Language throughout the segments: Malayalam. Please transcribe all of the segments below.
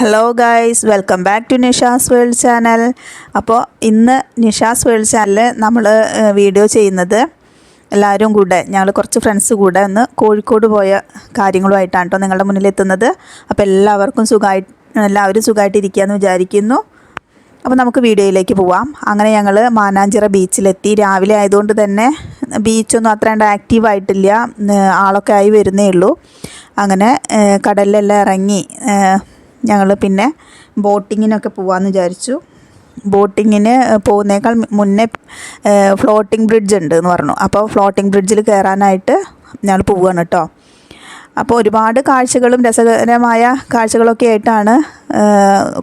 Hello guys welcome back to Nisha's world channel അപ്പോൾ ഇന്ന് നിഷാസ് വേൾഡ് ചാനലിൽ നമ്മൾ വീഡിയോ ചെയ്യുന്നത് എല്ലാവരും കൂടെ ഞങ്ങൾ കുറച്ച് ഫ്രണ്ട്സ് കൂടെ ഒന്ന് കോഴിക്കോട് പോയ കാര്യങ്ങളുമായിട്ടാണ് കേട്ടോ നിങ്ങളുടെ മുന്നിൽ എത്തുന്നത് അപ്പോൾ എല്ലാവർക്കും സുഖമായി എല്ലാവരും സുഖമായിട്ടിരിക്കുകയെന്ന് വിചാരിക്കുന്നു. അപ്പോൾ നമുക്ക് വീഡിയോയിലേക്ക് പോവാം. അങ്ങനെ ഞങ്ങൾ മാനാഞ്ചിറ ബീച്ചിലെത്തി. രാവിലെ ആയതുകൊണ്ട് തന്നെ ബീച്ചൊന്നും അത്രേണ്ട ആക്റ്റീവ് ആയിട്ടില്ല. ആളൊക്കെ ആയി വരുന്നേ ഉള്ളൂ. അങ്ങനെ കടലിലെല്ലാം ഇറങ്ങി ഞങ്ങൾ പിന്നെ ബോട്ടിങ്ങിനൊക്കെ പോവാമെന്ന് വിചാരിച്ചു. ബോട്ടിങ്ങിന് പോകുന്നേക്കാൾ മുന്നേ ഫ്ലോട്ടിംഗ് ബ്രിഡ്ജ് ഉണ്ട് എന്ന് പറഞ്ഞു. അപ്പോൾ ഫ്ലോട്ടിംഗ് ബ്രിഡ്ജിൽ കയറാനായിട്ട് ഞങ്ങൾ പോവുകയാണ് കേട്ടോ അപ്പോൾ ഒരുപാട് കാഴ്ചകളും രസകരമായ കാഴ്ചകളൊക്കെ ആയിട്ടാണ്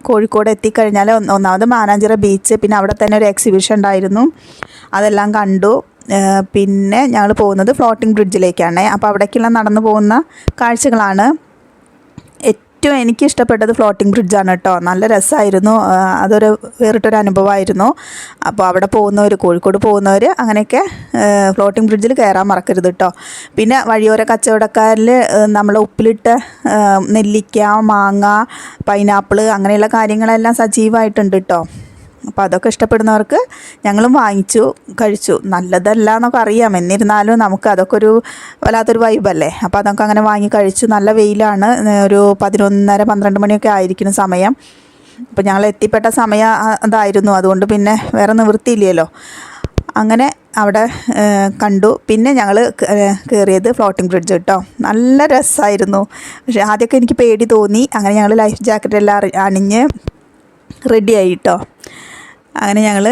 കോഴിക്കോട് എത്തിക്കഴിഞ്ഞാൽ ഒന്ന് ഒന്നാമത് മാനാഞ്ചിറ ബീച്ച് പിന്നെ അവിടെ തന്നെ ഒരു എക്സിബിഷൻ ഉണ്ടായിരുന്നു. അതെല്ലാം കണ്ടു. പിന്നെ ഞങ്ങൾ പോകുന്നത് ഫ്ലോട്ടിംഗ് ബ്രിഡ്ജിലേക്കാണ് അപ്പോൾ അവിടേക്കെല്ലാം നടന്നു പോകുന്ന കാഴ്ചകളാണ്. ഏറ്റവും എനിക്ക് ഇഷ്ടപ്പെട്ടത് ഫ്ലോട്ടിംഗ് ബ്രിഡ്ജാണ് കേട്ടോ. നല്ല രസമായിരുന്നു അതൊരു വേറിട്ടൊരു അനുഭവമായിരുന്നു അപ്പോൾ അവിടെ പോകുന്നവർ കോഴിക്കോട് പോകുന്നവർ അങ്ങനെയൊക്കെ ഫ്ലോട്ടിംഗ് ബ്രിഡ്ജിൽ കയറാൻ മറക്കരുത് കേട്ടോ പിന്നെ വഴിയോര കച്ചവടക്കാരിൽ നമ്മൾ ഉപ്പിലിട്ട് നെല്ലിക്ക മാങ്ങ പൈനാപ്പിൾ അങ്ങനെയുള്ള കാര്യങ്ങളെല്ലാം സജീവമായിട്ടുണ്ട് കേട്ടോ അപ്പോൾ അതൊക്കെ ഇഷ്ടപ്പെടുന്നവർക്ക് ഞങ്ങളും വാങ്ങിച്ചു കഴിച്ചു. നല്ലതല്ല എന്നൊക്കെ അറിയാം. എന്നിരുന്നാലും നമുക്ക് അതൊക്കെ ഒരു വല്ലാത്തൊരു വൈബല്ലേ? അപ്പോൾ അതൊക്കെ അങ്ങനെ വാങ്ങി കഴിച്ചു. നല്ല വെയിലാണ്. ഒരു പതിനൊന്നര പന്ത്രണ്ട് മണിയൊക്കെ ആയിരിക്കുന്ന സമയം. അപ്പോൾ ഞങ്ങൾ എത്തിപ്പെട്ട സമയം അതായിരുന്നു. അതുകൊണ്ട് പിന്നെ വേറെ നിവൃത്തിയില്ലല്ലോ. അങ്ങനെ അവിടെ കണ്ടു. പിന്നെ ഞങ്ങൾ കയറിയത് ഫ്ലോട്ടിംഗ് ബ്രിഡ്ജ് കേട്ടോ. നല്ല രസമായിരുന്നു. പക്ഷേ ആദ്യമൊക്കെ എനിക്ക് പേടി തോന്നി. അങ്ങനെ ഞങ്ങൾ ലൈഫ് ജാക്കറ്റ് എല്ലാം അണിഞ്ഞ് റെഡിയായി കേട്ടോ. അങ്ങനെ ഞങ്ങൾ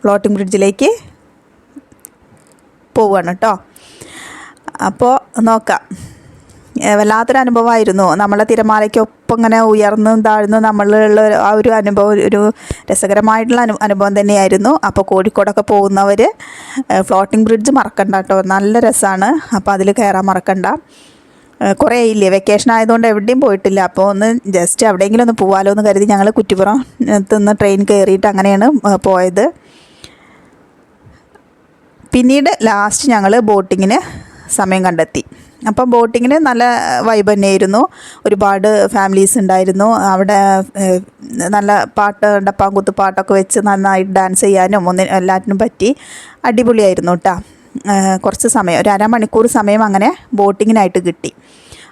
ഫ്ലോട്ടിംഗ് ബ്രിഡ്ജിലേക്ക് പോവുകയാണ് കേട്ടോ അപ്പോൾ നോക്കാം. വല്ലാത്തൊരു അനുഭവമായിരുന്നു. നമ്മളെ തിരമാലയ്ക്കൊപ്പം ഇങ്ങനെ ഉയർന്നും താഴ്ന്നും നമ്മളിലുള്ള ഒരു- ആ ഒരു അനുഭവം ഒരു രസകരമായിട്ടുള്ള അനു അനുഭവം തന്നെയായിരുന്നു. അപ്പോൾ കോഴിക്കോടൊക്കെ പോകുന്നവർ ഫ്ലോട്ടിംഗ് ബ്രിഡ്ജ് മറക്കണ്ട കേട്ടോ നല്ല രസമാണ് അപ്പോൾ അതിൽ കയറാൻ മറക്കണ്ട. കുറേ ഇല്ലേ വെക്കേഷൻ ആയതുകൊണ്ട് എവിടെയും പോയിട്ടില്ല. അപ്പോൾ ഒന്ന് ജസ്റ്റ് എവിടെയെങ്കിലും ഒന്ന് പോവാലോ എന്ന് കരുതി ഞങ്ങൾ കുറ്റിപ്പുറം നിന്ന് ട്രെയിൻ കയറിയിട്ട് അങ്ങനെയാണ് പോയത്. പിന്നീട് ലാസ്റ്റ് ഞങ്ങൾ ബോട്ടിങ്ങിന് സമയം കണ്ടെത്തി. അപ്പം ബോട്ടിങ്ങിന് നല്ല വൈബ് തന്നെയായിരുന്നു. ഒരുപാട് ഫാമിലീസ് ഉണ്ടായിരുന്നു. അവിടെ നല്ല പാട്ട് ഡപ്പാങ്കുത്ത് പാട്ടൊക്കെ വെച്ച് നന്നായിട്ട് ഡാൻസ് ചെയ്യാനും ഒന്നിനും എല്ലാറ്റിനും പറ്റി. അടിപൊളിയായിരുന്നു കേട്ടോ കുറച്ച് സമയം ഒരു അരമണിക്കൂർ സമയം അങ്ങനെ ബോട്ടിങ്ങിനായിട്ട് കിട്ടി.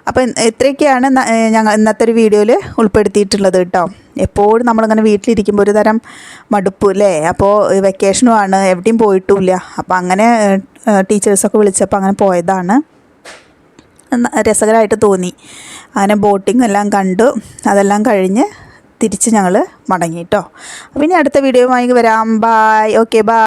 അപ്പോൾ ഇത്രയൊക്കെയാണ് ഞങ്ങൾ ഇന്നത്തെ ഒരു വീഡിയോയിൽ ഉൾപ്പെടുത്തിയിട്ടുള്ളത് കേട്ടോ. എപ്പോഴും നമ്മളിങ്ങനെ വീട്ടിലിരിക്കുമ്പോൾ ഒരു തരം മടുപ്പ് അല്ലേ? അപ്പോൾ വെക്കേഷനുമാണ് എവിടെയും പോയിട്ടുമില്ല. അപ്പോൾ അങ്ങനെ ടീച്ചേഴ്സൊക്കെ വിളിച്ചപ്പോൾ അങ്ങനെ പോയതാണ്. രസകരമായിട്ട് തോന്നി. അങ്ങനെ ബോട്ടിംഗ് എല്ലാം കണ്ടു. അതെല്ലാം കഴിഞ്ഞ് തിരിച്ച് ഞങ്ങൾ മടങ്ങി കേട്ടോ. അപ്പോൾ ഇനി അടുത്ത വീഡിയോയുമായി വരാം. Bye okay bye